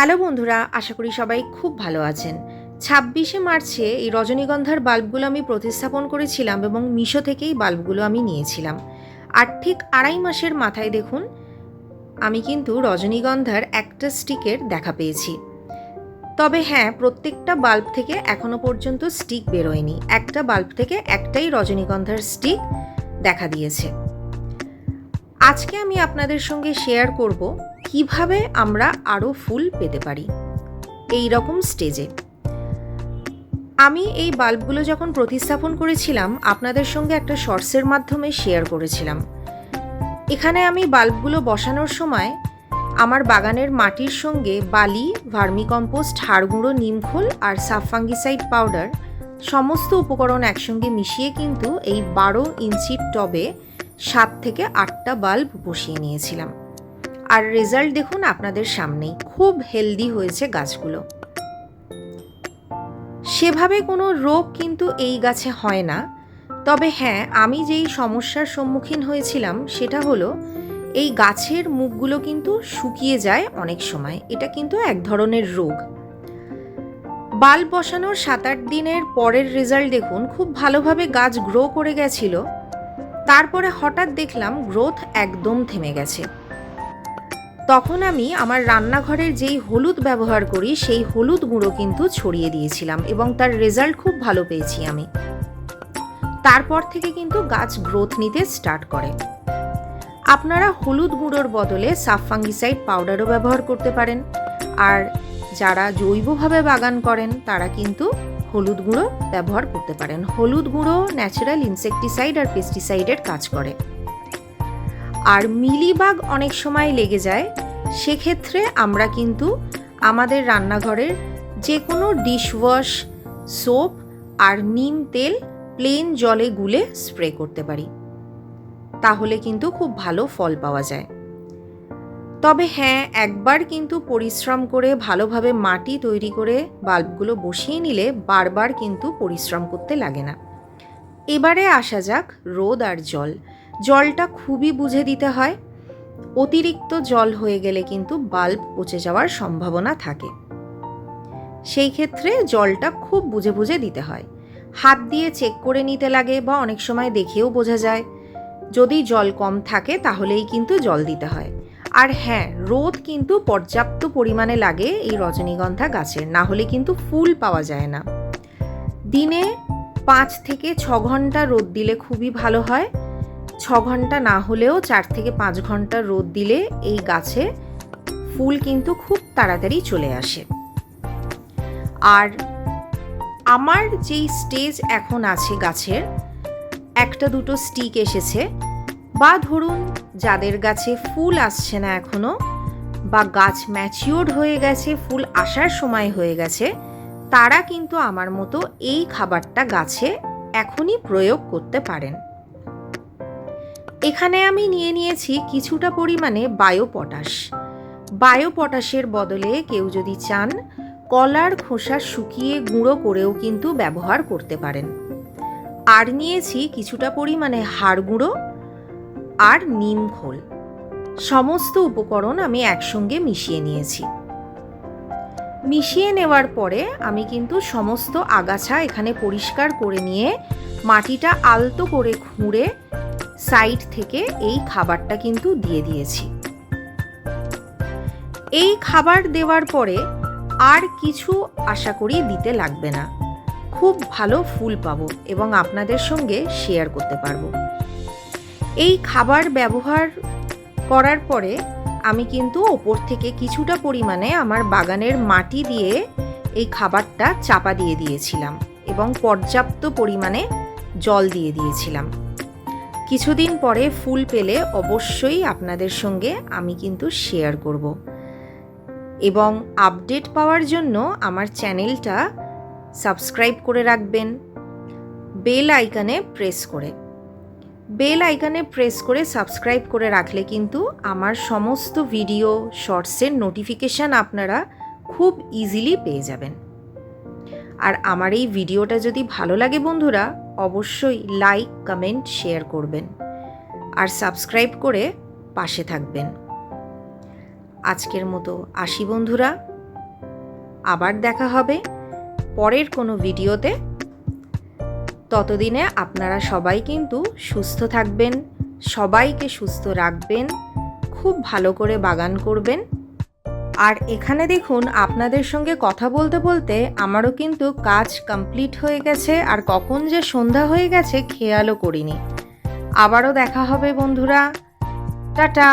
Hello বন্ধুরা, আশা করি সবাই খুব ভালো আছেন। ছাব্বিশে মার্চে এই রজনীগন্ধার বাল্বগুলো আমি প্রতিস্থাপন করেছিলাম এবং মিশো থেকেই বাল্বগুলো আমি নিয়েছিলাম। আর ঠিক আড়াই মাসের মাথায় দেখুন, আমি কিন্তু রজনীগন্ধার একটা স্টিকের দেখা পেয়েছি। তবে হ্যাঁ প্রত্যেকটা বাল্ব থেকে এখনও পর্যন্ত স্টিক বেরোয়নি। একটা বাল্ব থেকে একটাই রজনীগন্ধার স্টিক দেখা দিয়েছে। আজকে আমি আপনাদের সঙ্গে শেয়ার করব কীভাবে আমরা আরও ফুল পেতে পারি? এই রকম স্টেজে। আমি এই বাল্বগুলো যখন প্রতিস্থাপন করেছিলাম, আপনাদের সঙ্গে একটা শর্টসের মাধ্যমে শেয়ার করেছিলাম। এখানে আমি বাল্বগুলো বসানোর সময় আমার বাগানের মাটির সঙ্গে বালি, ভার্মিকম্পোস্ট, হাড়গুঁড়ো, নিমখোল আর সাফাঙ্গিসাইড পাউডার সমস্ত উপকরণ একসঙ্গে মিশিয়ে কিন্তু এই বারো ইঞ্চির টবে সাত থেকে আটটা বাল্ব বসিয়ে নিয়েছিলাম। আর রেজাল্ট দেখুন আপনাদের সামনেই। খুব হেলদি হয়েছে গাছগুলো। সেভাবে কোনো রোগ কিন্তু এই গাছে হয় না। তবে হ্যাঁ আমি যেই সমস্যার সম্মুখীন হয়েছিলাম সেটা হলো, এই গাছের মুখগুলো কিন্তু শুকিয়ে যায় অনেক সময়। এটা কিন্তু এক ধরনের রোগ। বাল বসানোর সাত আট দিনের পরের রেজাল্ট দেখুন, খুব ভালোভাবে গাছ গ্রো করে গেছিল। তারপরে হঠাৎ দেখলাম গ্রোথ একদম থেমে গেছে। তখন আমি আমার রান্নাঘরের যেই হলুদ ব্যবহার করি, সেই হলুদ গুঁড়ো কিন্তু ছড়িয়ে দিয়েছিলাম এবং তার রেজাল্ট খুব ভালো পেয়েছি আমি। তারপর থেকে কিন্তু গাছ গ্রোথ নিতে স্টার্ট করে। আপনারা হলুদ গুঁড়োর বদলে সাফাঙ্গিসাইড পাউডারও ব্যবহার করতে পারেন। আর যারা জৈবভাবে বাগান করেন, তারা কিন্তু হলুদ গুঁড়ো ব্যবহার করতে পারেন। হলুদ গুঁড়ো ন্যাচারাল ইনসেকটিসাইড আর পেস্টিসাইডের কাজ করে। আর মিলিবাগ অনেক সময় লেগে যায়, সেক্ষেত্রে আমরা কিন্তু আমাদের রান্নাঘরের যে কোনো ডিশওয়াশ, সোপ আর নিম তেল প্লেন জলে গুলে স্প্রে করতে পারি। তাহলে কিন্তু খুব ভালো ফল পাওয়া যায়। তবে হ্যাঁ একবার কিন্তু পরিশ্রম করে ভালোভাবে মাটি তৈরি করে বাল্বগুলো বসিয়ে নিলে বারবার কিন্তু পরিশ্রম করতে লাগে না। এবারে আসা যাক রোদ আর জল। জলটা খুবই বুঝে দিতে হয়। অতিরিক্ত জল হয়ে গেলে কিন্তু বাল্ব পচে যাওয়ার সম্ভাবনা থাকে। সেই ক্ষেত্রে জলটা খুব বুঝে বুঝে দিতে হয়। হাত দিয়ে চেক করে নিতে লাগে বা অনেক সময় দেখেও বোঝা যায়। যদি জল কম থাকে তাহলেই কিন্তু জল দিতে হয়। আর হ্যাঁ রোদ কিন্তু পর্যাপ্ত পরিমাণে লাগে এই রজনীগন্ধা গাছের না হলে কিন্তু ফুল পাওয়া যায় না। দিনে পাঁচ থেকে ছ ঘণ্টা রোদ দিলে খুবই ভালো হয়। ছ ঘণ্টা না হলেও চার থেকে পাঁচ ঘণ্টা রোদ দিলে এই গাছে ফুল কিন্তু খুব তাড়াতাড়ি চলে আসে। আর আমার যেই স্টেজ এখন আছে গাছের, একটা দুটো স্টিক এসেছে বা ধরুন যাদের গাছে ফুল আসছে না এখনও বা গাছ ম্যাচিওর্ড হয়ে গেছে, ফুল আসার সময় হয়ে গেছে, তারা কিন্তু আমার মতো এই খাবারটা গাছে এখনই প্রয়োগ করতে পারেন। এখানে আমি নিয়ে নিয়েছি কিছুটা পরিমাণে বায়ো পটাশ বায়ো পটাশের বদলে কেউ যদি চান, কলার খোসা শুকিয়ে গুঁড়ো করেও কিন্তু ব্যবহার করতে পারেন। আর নিয়েছি কিছুটা পরিমাণে হাড় গুঁড়ো আর নিম খোল সমস্ত উপকরণ আমি একসঙ্গে মিশিয়ে নিয়েছি। মিশিয়ে নেওয়ার পরে আমি কিন্তু সমস্ত আগাছা এখানে পরিষ্কার করে নিয়ে মাটিটা আলতো করে খুঁড়ে সাইড থেকে এই খাবারটা কিন্তু দিয়ে দিয়েছি। এই খাবার দেওয়ার পরে আর কিছু আশা করি দিতে লাগবে না। খুব ভালো ফুল পাবো এবং আপনাদের সঙ্গে শেয়ার করতে পারব। এই খাবার ব্যবহার করার পরে আমি কিন্তু ওপর থেকে কিছুটা পরিমাণে আমার বাগানের মাটি দিয়ে এই খাবারটা চাপা দিয়ে দিয়েছিলাম এবং পর্যাপ্ত পরিমাণে জল দিয়ে দিয়েছিলাম। কিছুদিন পরে ফুল পেলে অবশ্যই আপনাদের সঙ্গে আমি কিন্তু শেয়ার করব। এবং আপডেট পাওয়ার জন্য আমার চ্যানেলটা সাবস্ক্রাইব করে রাখবেন। বেল আইকনে প্রেস করে। বেল আইকনে প্রেস করে সাবস্ক্রাইব করে রাখলে কিন্তু আমার সমস্ত ভিডিও শর্টসের নোটিফিকেশান আপনারা খুব ইজিলি পেয়ে যাবেন। আর আমার এই ভিডিওটা যদি ভালো লাগে বন্ধুরা অবশ্যই লাইক কমেন্ট শেয়ার করবেন। আর সাবস্ক্রাইব করে পাশে থাকবেন। আজকের মতো আসি বন্ধুরা। আবার দেখা হবে পরের কোনো ভিডিওতে। ততদিনে আপনারা সবাই কিন্তু সুস্থ থাকবেন, সবাইকে সুস্থ রাখবেন, খুব ভালো করে বাগান করবেন। আর এখানে দেখুন, আপনাদের সঙ্গে কথা বলতে বলতে আমারও কিন্তু কাজ কমপ্লিট হয়ে গেছে আর কখন যে সন্ধ্যা হয়ে গেছে খেয়ালও করিনি। আবারও দেখা হবে বন্ধুরা। টাটা!